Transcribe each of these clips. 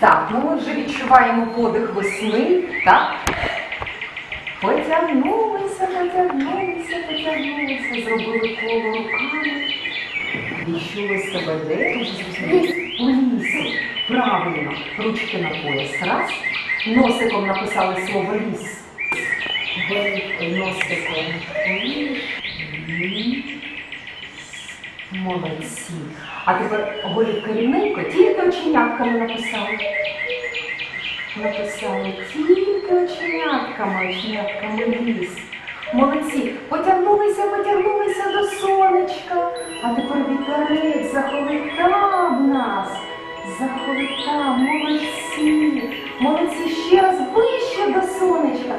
Так, ну ми вже відчуваємо подих весни, так? Потягнулися, потягнулися, потягнулися, зробили коло руками. Відчули себе де? У лісі. Правильно. Ручки на пояс. Раз. Носиком написали слово ліс. Носиком. Ліс. Молодці. А тепер голівка рівненько, тільки оченятками написали. Написали тільки оченятками, оченятками ліс. Молодці. Потягнулися, потягнулися до сонечка. А тепер вітерець захолотав нас. Захолотав, молодці. Молодці ще раз вище до сонечка.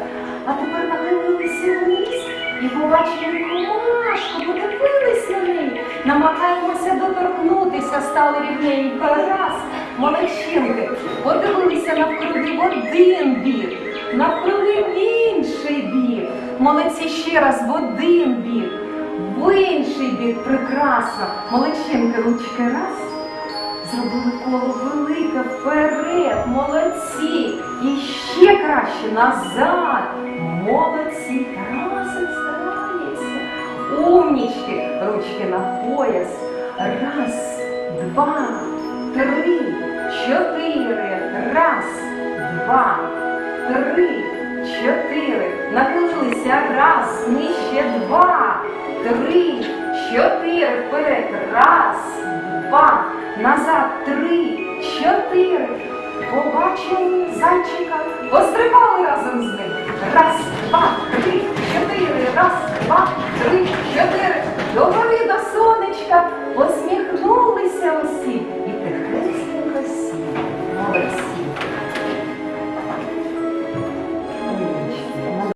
А тепер нахилилися вниз і побачили Намагаємося доторкнутися, стали рівненько. Раз, молодчинки, подивилися навкруги в один бік, навкруги в інший бік. Молодці ще раз в один бік, в інший бік. Прекрасно. Молодчинки, ручки раз. Зробили коло велике вперед, молодці. І ще краще назад. Молодці. Умнічки. Ручки на пояс. Раз, два, три, чотири. Раз, два, три, чотири. Нахилилися. Раз, нижче два, три, чотири. Вперед. Раз, два. Назад три, чотири. Побачили зайчика, пострибали разом з ним. Раз, два, три, чотири. Раз, два, три,